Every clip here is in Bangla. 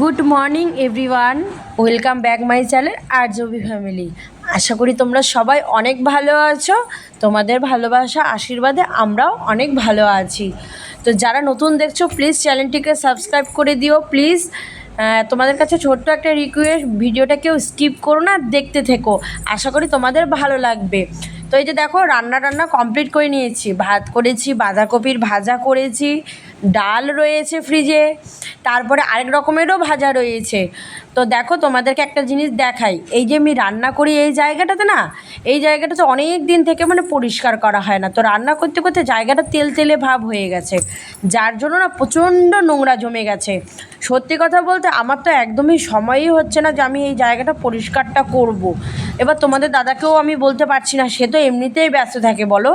Good morning everyone welcome back my channel R Joby family আশা করি তোমরা সবাই অনেক ভালো আছো। তোমাদের ভালোবাসা, আশীর্বাদে আমরাও অনেক ভালো আছি। তো যারা নতুন দেখছ প্লিজ চ্যানেলটিকে সাবস্ক্রাইব করে দিও প্লিজ তোমাদের কাছে ছোট্ট একটা রিকোয়েস্ট ভিডিওটা কেউ স্কিপ করো না, দেখতে থেকো। আশা করি তোমাদের ভালো লাগবে। তো এই যে দেখো রান্না টান্না কমপ্লিট করে নিয়েছি। ভাত করেছি, বাঁধাকপির ভাজা করেছি। ডাল রয়েছে ফ্রিজে তারপরে আরেক রকমেরও ভাজা রয়েছে। তো দেখো তোমাদেরকে একটা জিনিস দেখাই। এই যে আমি রান্না করি এই জায়গাটাতে না, এই জায়গাটাতে অনেক দিন থেকে মানে পরিষ্কার করা হয় না। তো রান্না করতে করতে জায়গাটা তেল তেলে ভাব হয়ে গেছে। যার জন্য না প্রচণ্ড নোংরা জমে গেছে। সত্যি কথা বলতে আমার তো একদমই সময়ই হচ্ছে না যে আমি এই জায়গাটা পরিষ্কারটা করব। এবার তোমাদের দাদাকেও আমি বলতে পারছি না, সে তো এমনিতেই ব্যস্ত থাকে, বলো।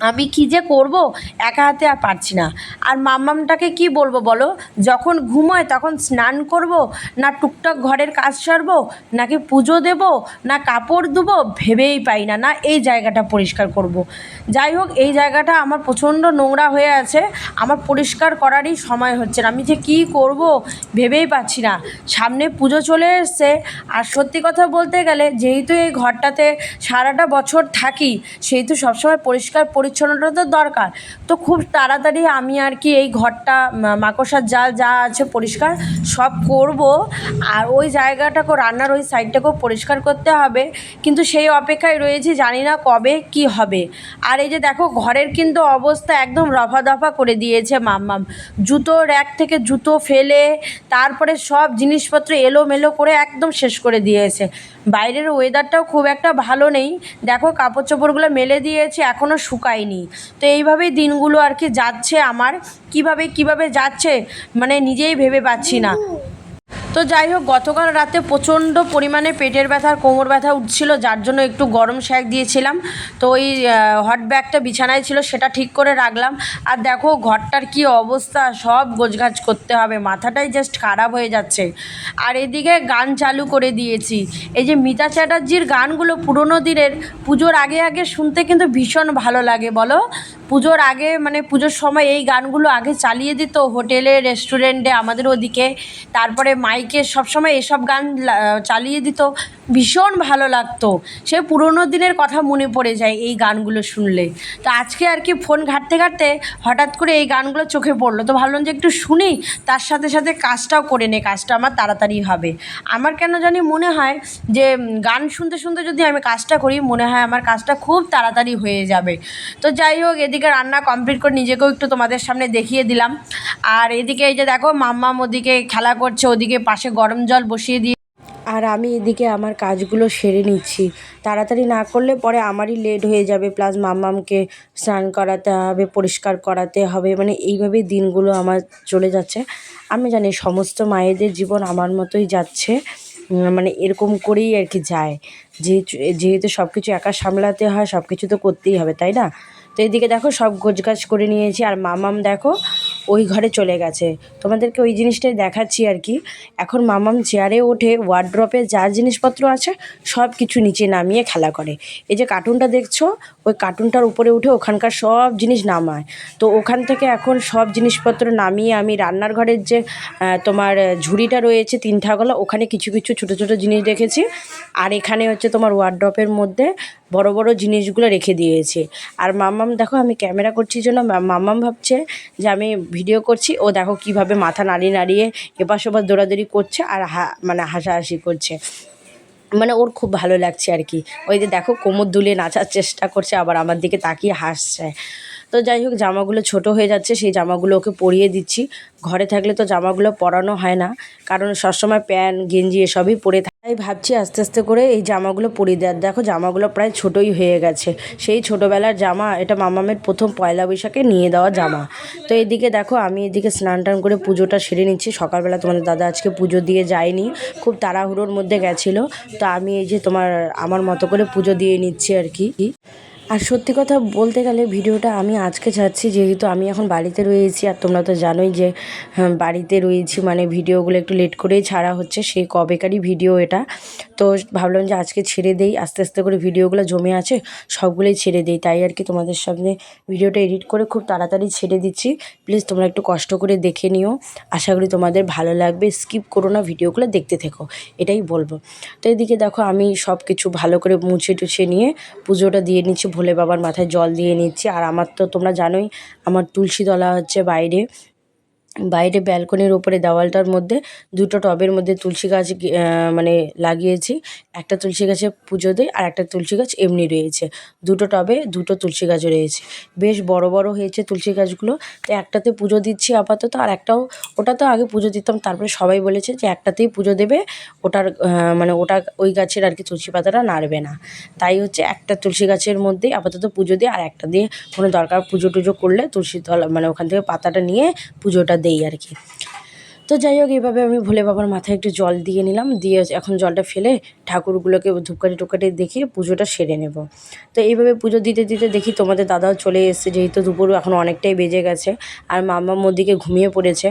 আমি কী যে করব? একা হাতে আর পারছি না। আর মাম্মামটাকে কি বলব বলো? যখন ঘুমোয় তখন স্নান করব, না টুকটাক ঘরের কাজ সারবো, নাকি পুজো দেব, না কাপড় দেবো ভেবেই পাই না না এই জায়গাটা পরিষ্কার করব। যাই হোক, এই জায়গাটা আমার প্রচণ্ড নোংরা হয়ে আছে। আমার পরিষ্কার করারই সময় হচ্ছে না। আমি যে কী করব ভেবেই পাচ্ছি না। সামনে পুজো চলে এসছে। আর সত্যি কথা বলতে গেলে, যেহেতু এই ঘরটাতে সারাটা বছর থাকি, সেহেতু সবসময় পরিষ্কার পরিচ্ছন্নতা তো দরকার। তো খুব তাড়াতাড়ি আমি আর কি এই ঘরটা মাকড়সার জাল যা আছে পরিষ্কার সব করব। আর ওই জায়গাটাকেও, রান্নার ওই সাইডটাকেও পরিষ্কার করতে হবে। কিন্তু সেই অপেক্ষায় রয়েছি, জানি না কবে কি হবে। আর এই যে দেখো, ঘরের কিন্তু অবস্থা একদম রফা দফা করে দিয়েছে মাম্মাম। জুতো র্যাক থেকে জুতো ফেলে, তারপরে সব জিনিসপত্র এলোমেলো করে একদম শেষ করে দিয়েছে। বাইরের ওয়েদারটাও খুব একটা ভালো নেই। দেখো কাপড় চোপড়গুলো মেলে দিয়েছে এখনও শুকায়নি তো এইভাবেই দিনগুলো আর কি যাচ্ছে আমার। কীভাবে কীভাবে যাচ্ছে মানে নিজেই ভেবে পাচ্ছি না। তো যাই হোক, গতকাল রাতে প্রচণ্ড পরিমাণে পেটের ব্যথা আর কোমর ব্যথা উঠছিল, যার জন্য একটু গরম শ্যাক দিয়েছিলাম। তো ওই হট ব্যাগটা বিছানায় ছিল, সেটা ঠিক করে রাখলাম। আর দেখো, ঘরটার কি অবস্থা, সব গোছগাছ করতে হবে, মাথাটাই জাস্ট খারাপ হয়ে যাচ্ছে। আর এদিকে গান চালু করে দিয়েছি। এই যে মিতা চ্যাটার্জির গানগুলো পুরোনো দিনের, পুজোর আগে আগে শুনতে কিন্তু ভীষণ ভালো লাগে, বলো? পুজোর আগে মানে পুজোর সময় এই গানগুলো আগে চালিয়ে দিত হোটেলে, রেস্টুরেন্টে, আমাদের ওদিকে। তারপরে মাইকে সবসময় এসব গান চালিয়ে দিত। ভীষণ ভালো লাগতো। সে পুরোনো দিনের কথা মনে পড়ে যায় এই গানগুলো শুনলে। তো আজকে আর কি ফোন ঘাঁটতে ঘাঁটতে হঠাৎ করে এই গানগুলো চোখে পড়ল। তো ভাবলাম যে একটু শুনি, তার সাথে সাথে কাজটাও করে নে, কাজটা আমার তাড়াতাড়ি হবে। আমার কেন জানি মনে হয় যে গান শুনতে শুনতে যদি আমি কাজটা করি, মনে হয় আমার কাজটা খুব তাড়াতাড়ি হয়ে যাবে। তো যাই হোক, এদিকে রান্না কমপ্লিট করে নিজেকেও একটু তোমাদের সামনে দেখিয়ে দিলাম। আর এদিকে এই যে দেখো, মাম্মাম ওদিকে খেলা করছে, ওদিকে পাশে গরম জল বসিয়ে দিয়ে আর আমি এদিকে আমার কাজগুলো সেরে নিচ্ছি। তাড়াতাড়ি না করলে পরে আমারই লেট হয়ে যাবে প্লাস মাম্মামকে স্নান করাতে হবে, পরিষ্কার করাতে হবে মানে এইভাবেই দিনগুলো আমার চলে যাচ্ছে। আমি জানি সমস্ত মায়েদের জীবন আমার মতোই যাচ্ছে মানে এরকম করেই আর কি যায়। যেহেতু যেহেতু সব কিছু একা সামলাতে হয় সব কিছু তো করতেই হবে, তাই না? তো এদিকে দেখো সব গোছগাছ করে নিয়েছি, আর মামাম দেখো ওই ঘরে চলে গেছে। তোমাদেরকে ওই জিনিসটাই দেখাচ্ছি আর কি। এখন মামাম চেয়ারে ওঠে ওয়ার্ড্রপে যা জিনিসপত্র আছে সব কিছু নিচে নামিয়ে খেলা করে। এই যে কার্টুনটা দেখছ, ওই কার্টুনটার উপরে উঠে ওখানকার সব জিনিস নামায়। তো ওখান থেকে এখন সব জিনিসপত্র নামিয়ে আমি রান্নার ঘরের যে তোমার ঝুড়িটা রয়েছে তিন থাকলা ওখানে কিছু কিছু ছোটো ছোটো জিনিস রেখেছি। আর এখানে হচ্ছে তোমার ওয়ার্ড্রপের মধ্যে বড় বড় জিনিসগুলো রেখে দিয়েছে। আর মাম্মাম দেখো আমি ক্যামেরা করছি জন্য মাম্মাম ভাবছে যে আমি ভিডিও করছি, ও দেখো কীভাবে মাথা নাড়িয়ে নাড়িয়ে এপাশ ওপাশ দৌড়াদৌড়ি করছে আর হা মানে হাসাহাসি করছে। মানে ওর খুব ভালো লাগছে আর কি। ওই যে দেখো কোমর দুলিয়ে নাচার চেষ্টা করছে, আবার আমার দিকে তাকিয়ে হাসছে। তো যাই হোক, জামাগুলো ছোট হয়ে যাচ্ছে, সেই জামাগুলো ওকে পরিয়ে দিচ্ছি। ঘরে থাকলে তো জামাগুলো পরানো হয় না, কারণ সবসময় প্যান্ট, গেঞ্জি এসবই পরে তাই ভাবছি আস্তে আস্তে করে এই জামাগুলো পরিয়ে দেওয়ার। দেখো জামাগুলো প্রায় ছোটোই হয়ে গেছে। সেই ছোটোবেলার জামা, এটা মামামের প্রথম পয়লা বৈশাখে নিয়ে দেওয়া জামা। তো এদিকে দেখো, আমি এদিকে স্নান টান করে পুজোটা সেরে নিচ্ছি। সকালবেলা তোমাদের দাদা আজকে পুজো দিয়ে যায়নি। খুব তাড়াহুড়োর মধ্যে গেছিল। তো আমি এই যে তোমার, আমার মতো করে পুজো দিয়ে নিচ্ছি আর কি। আর সত্যি কথা বলতে গেলে ভিডিওটা আমি আজকে ছাড়ছি যেহেতু আমি এখন বাড়িতে রয়েছি আর তোমরা তো জানোই যে হ্যাঁ, বাড়িতে রয়েছি মানে ভিডিওগুলো একটু লেট করেই ছাড়া হচ্ছে সেই কবেকারই ভিডিও এটা। তো ভাবলাম যে আজকে ছেড়ে দেই আস্তে আস্তে করে ভিডিওগুলো জমে আছে সবগুলোই ছেড়ে দিই। তাই আর কি তোমাদের সামনে ভিডিওটা এডিট করে খুব তাড়াতাড়ি ছেড়ে দিচ্ছি। প্লিজ তোমরা একটু কষ্ট করে দেখে নিও। আশা করি তোমাদের ভালো লাগবে। স্কিপ করো না ভিডিওগুলো দেখতে থেকো। এটাই বলব। তো এদিকে দেখো আমি সব কিছু ভালো করে মুছে টুছে নিয়ে পুজোটা দিয়ে নিচ্ছি। ভোলে বাবার মাথায় জল দিয়ে নিচ্ছি। আর আমার তো তোমরা জানোই, আমার তুলসী তলা হচ্ছে বাইরে। বাইরে ব্যালকনির ওপরে দেওয়ালটার মধ্যে দুটো টবের মধ্যে তুলসী গাছ মানে লাগিয়েছি। একটা তুলসী গাছে পুজো দিই আর একটা তুলসী গাছ এমনি রয়েছে। দুটো টবে দুটো তুলসী গাছ রয়েছে। বেশ বড় বড় হয়েছে তুলসী গাছগুলো। তো একটাতে পুজো দিচ্ছি আপাতত আর একটাও, ওটা তো আগে পুজো দিতাম, তারপরে সবাই বলেছে যে একটাতেই পুজো দেবে, ওটার মানে ওটা ওই গাছের আর কি তুলসী পাতাটা নাড়বে না। তাই হচ্ছে একটা তুলসী গাছের মধ্যেই আপাতত পুজো দিয়ে আর একটা দিয়ে কোনো দরকার পুজো টুজো করলে তুলসী তলা মানে ওখান থেকে পাতাটা নিয়ে পুজোটা দেই আর কি। তো যাই হোক এইভাবে আমি ভোলে বাবার মাথায় একটু জল দিয়ে নিলাম, দিয়ে এখন জলটা ফেলে ঠাকুরগুলোকে ধূপকাঠি টুকাটি দেখিয়ে পুজোটা সেরে নেব। তো এইভাবে পুজো দিতে দিতে দেখি তোমাদের দাদাও চলে এসেছে, যেহেতু দুপুর এখন অনেকটাই বেজে গেছে আর মামা মদিকে ঘুমিয়ে পড়েছে।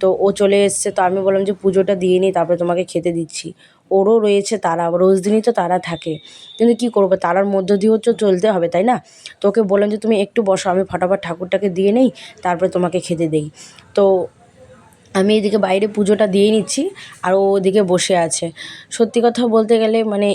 তো ও চলে এসছে, তো আমি বললাম যে পুজোটা দিয়ে নিই, তারপরে তোমাকে খেতে দিচ্ছি। ওরও রয়েছে, তারা রোজ দিনই তো তারা থাকে। কিন্তু কী করব, তারার মধ্য দিয়েও তো চলতে হবে, তাই না? তোকে বললাম যে, তুমি একটু বসো, আমি ফটাফট ঠাকুরটাকে দিয়ে নেই, তারপরে তোমাকে খেতে দিই। তো আমি এদিকে বাইরে পুজোটা দিয়ে নিচ্ছি, আর ও ওদিকে বসে আছে। সত্যি কথা বলতে গেলে মানে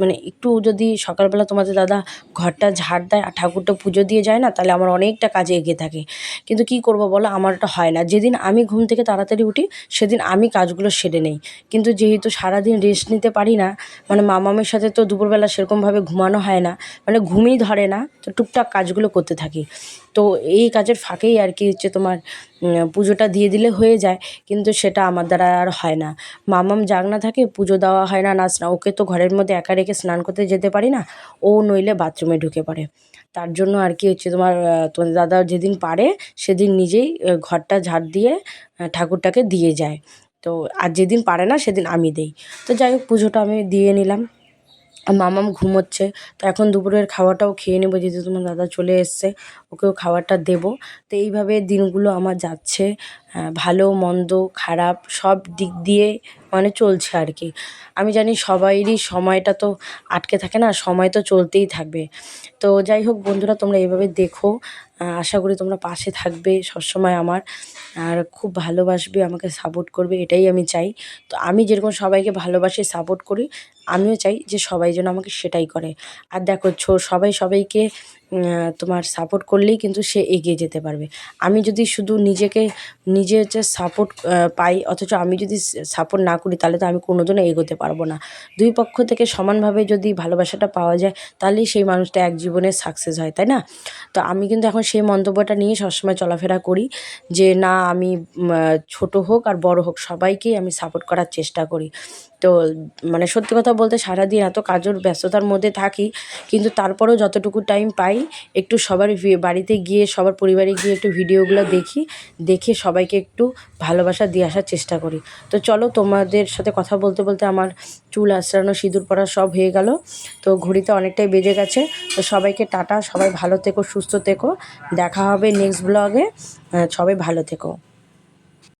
মানে একটু যদি সকালবেলা তোমাদের দাদা ঘরটা ঝাড় দেয় আর ঠাকুরটা পুজো দিয়ে যায় না, তাহলে আমার অনেকটা কাজে এগিয়ে থাকে। কিন্তু কি করব বলো, আমার ওটা হয় না। যেদিন আমি ঘুম থেকে তাড়াতাড়ি উঠি, সেদিন আমি কাজগুলো সেরে নেই। কিন্তু যেহেতু সারাদিন রেস্ট নিতে পারি না মানে মামামের সাথে তো দুপুরবেলা সেরকমভাবে ঘুমানো হয় না মানে ঘুমই ধরে না, তো টুকটাক কাজগুলো করতে থাকি। তো এই কাজের ফাঁকেই আর কি হচ্ছে তোমার পুজোটা দিয়ে দিলে হয়ে যায়, কিন্তু সেটা আমার দ্বারা আর হয় না। মামাম জাগনা থাকে, পুজো দেওয়া হয় না না। ওকে তো ঘরের মধ্যে একা রেখে স্নান করতে যেতে পারি না, ও নইলে বাথরুমে ঢুকে পড়ে। তার জন্য আর কি হচ্ছে, তোমার তোমার দাদা যেদিন পারে, সেদিন নিজেই ঘরটা ঝাড় দিয়ে ঠাকুরটাকে দিয়ে যায়। তো আর যেদিন পারে না, সেদিন আমি দেই। তো যাই হোক, পুজোটা আমি দিয়ে নিলাম। মামাম ঘুমোচ্ছে। তো এখন দুপুরের খাওয়াটাও খেয়ে নেব, যেহেতু তোমার দাদা চলে এসছে, ওকেও খাওয়াটা দেবো। তো এইভাবে দিনগুলো আমার যাচ্ছে ভালো, মন্দ, খারাপ, সব দিক দিয়ে মানে চলছে আর কি। আমি জানি সবাইরই সময়টা তো আটকে থাকে না, সময় তো চলতেই থাকবে। তো যাই হোক বন্ধুরা, তোমরা এইভাবে দেখো। আশা করি তোমরা পাশে থাকবে সবসময় আমার। আর খুব ভালোবাসবে, আমাকে সাপোর্ট করবে, এটাই আমি চাই। তো আমি যেরকম সবাইকে ভালোবাসি সাপোর্ট করি, আমিও চাই যে সবাই যেন আমাকে সেটাই করে। আর দেখো সবাই সবাইকে তোমার সাপোর্ট করলেই কিন্তু সে এগিয়ে যেতে পারবে। আমি যদি শুধু নিজেকে, নিজে হচ্ছে সাপোর্ট পাই, অথচ আমি যদি সাপোর্ট না করি, তাহলে তো আমি কোনোদিনও এগোতে পারব না। দুই পক্ষ থেকে সমানভাবে যদি ভালোবাসাটা পাওয়া যায়, তাহলেই সেই মানুষটা এক জীবনে সাকসেস হয়, তাই না? তো আমি কিন্তু এখন সেই মন্তব্যটা নিয়ে সবসময় চলাফেরা করি যে, না, আমি ছোট হোক আর বড় হোক, সবাইকেই আমি সাপোর্ট করার চেষ্টা করি। তো মানে সত্যি কথা বলতে সারাদিন এত কাজের ব্যস্ততার মধ্যে থাকি, কিন্তু তারপরেও যতটুকু টাইম পাই একটু সবার বাড়িতে গিয়ে, সবার পরিবারে গিয়ে একটু ভিডিওগুলো দেখি, দেখে সবাইকে একটু ভালোবাসা দিয়ে আসার চেষ্টা করি। তো চলো, তোমাদের সাথে কথা বলতে বলতে আমার চুল আঁচড়ানো, সিঁদুর পরা সব হয়ে গেল। তো ঘড়িতে অনেকটাই বেজে গেছে। তো সবাইকে টাটা, সবাই ভালো থেকো, সুস্থ থেকো। দেখা হবে নেক্সট ব্লগে সবাই ভালো থেকো।